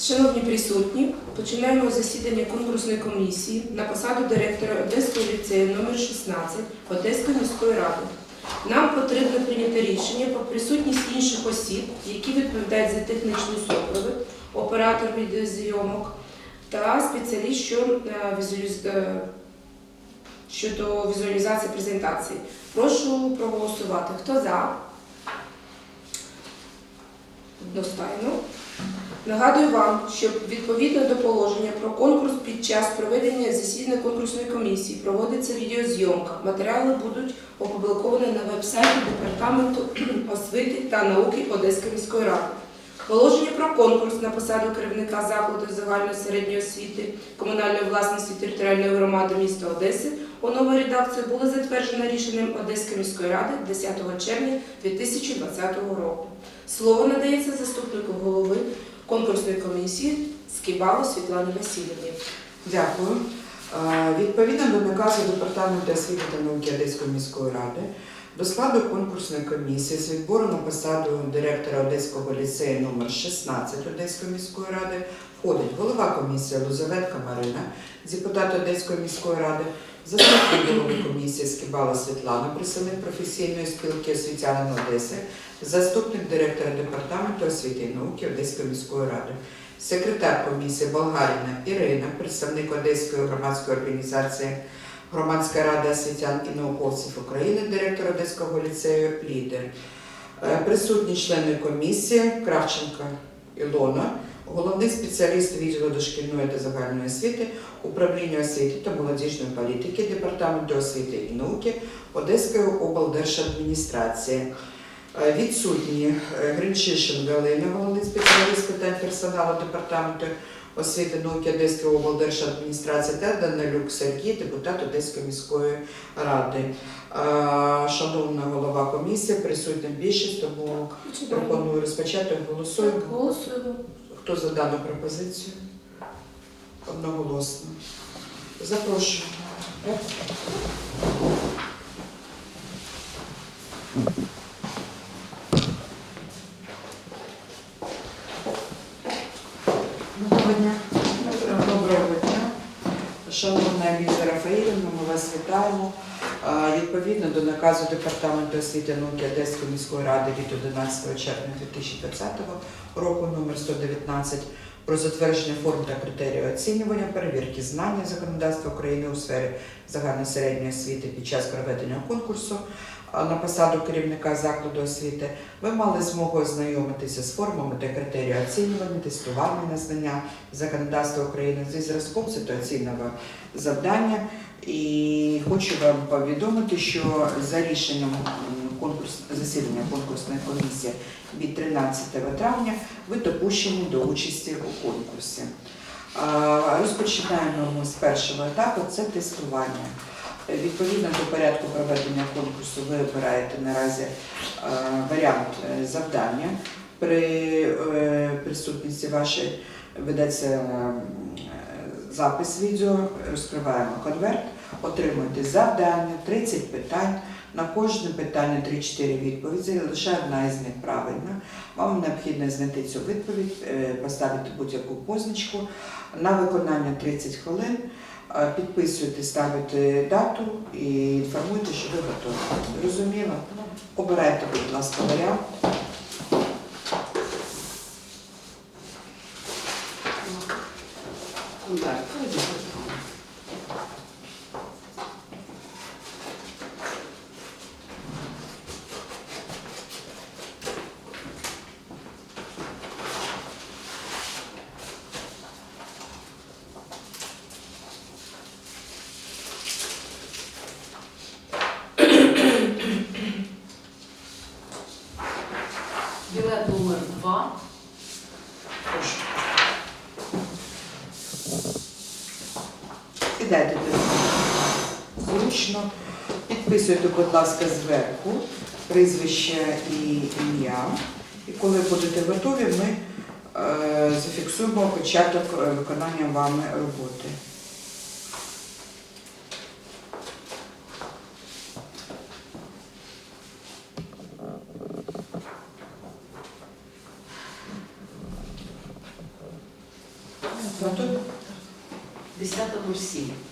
Шановні присутні, починаємо засідання конкурсної комісії на посаду директора Одеського ліцею номер 16 Одеської міської ради. Нам потрібно прийняти рішення про присутність інших осіб, які відповідають за технічний супровід, оператор відеозйомок та спеціаліст е, е, щодо візуалізації презентації. Прошу проголосувати. Хто за? Одностайно. Нагадую вам, що відповідно до положення про конкурс під час проведення засідання конкурсної комісії проводиться відеозйомка. Матеріали будуть опубліковані на веб-сайті Департаменту освіти та науки Одеської міської ради. Положення про конкурс на посаду керівника закладу загальної середньої освіти комунальної власності територіальної громади міста Одеси у новій редакції було затверджено рішенням Одеської міської ради 10 червня 2020 року. Слово надається заступнику голови конкурсної комісії Скібало Світлані Васильівні. Дякую. Е, Відповідно до наказу Департаменту освіти та науки Одеської міської ради до складу конкурсної комісії з відбору на посаду директора Одеського ліцею номер 16 Одеської міської ради входить голова комісії Лузаветка Марина, депутат Одеської міської ради, заступник голови комісії Скібала Світлана, представник професійної спілки освітянин Одеси, заступник директора департаменту освіти і науки Одеської міської ради. Секретар комісії Болгаріна Ірина, представник Одеської громадської організації Громадська рада освітян і науковців України, директор Одеського ліцею Лідер. Е, Присутні члени комісії Кравченка Ілона, головний спеціаліст відділу дошкільної та загальної освіти, управління освіти та молодіжної політики, департаменту освіти і науки Одеської облдержадміністрації. Е, Відсутні е, Гринчишин Галина, головний спеціаліст питань персоналу департаменту освіти науки Одеської облдержадміністрації та Данилюк Сергій, депутат Одеської міської ради. Е, Шановна голова комісії, присутня більшість, тому пропоную розпочати. Голосуємо. Голосуємо. Хто за дану пропозицію? Одноголосно. Запрошую. Доброго наказу Департаменту освіти науки Одеської міської ради від 11 червня 2020 року номер 119 про затвердження форм та критерії оцінювання, перевірки знання законодавства України у сфері загальної середньої освіти під час проведення конкурсу на посаду керівника закладу освіти, ви мали змогу ознайомитися з формами та критеріями оцінювання, тестування на знання законодавства України зі зразком ситуаційного завдання. І хочу вам повідомити, що за рішенням конкурс, засідання конкурсної комісії від 13 травня ви допущені до участі у конкурсі. Розпочинаємо ми з першого етапу це тестування. Відповідно до порядку проведення конкурсу, ви обираєте наразі варіант е, завдання. При е, присутності вашій ведеться запис відео, розкриваємо конверт, отримуєте завдання, 30 питань. На кожне питання 3-4 відповіді, лише одна із них правильна. Вам необхідно знайти цю відповідь, е, поставити будь-яку позначку. На виконання 30 хвилин. Е, Підписуєте, ставите дату і інформуєте, що ви готові. Зрозуміло? Обирайте, будь ласка, варіант. Підписуйте, будь ласка, зверху прізвище і ім'я. І коли будете готові, ми е, зафіксуємо початок е, виконання вами роботи. Готові? 10.07.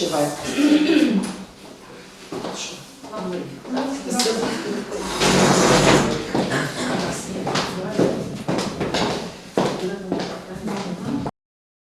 gente vai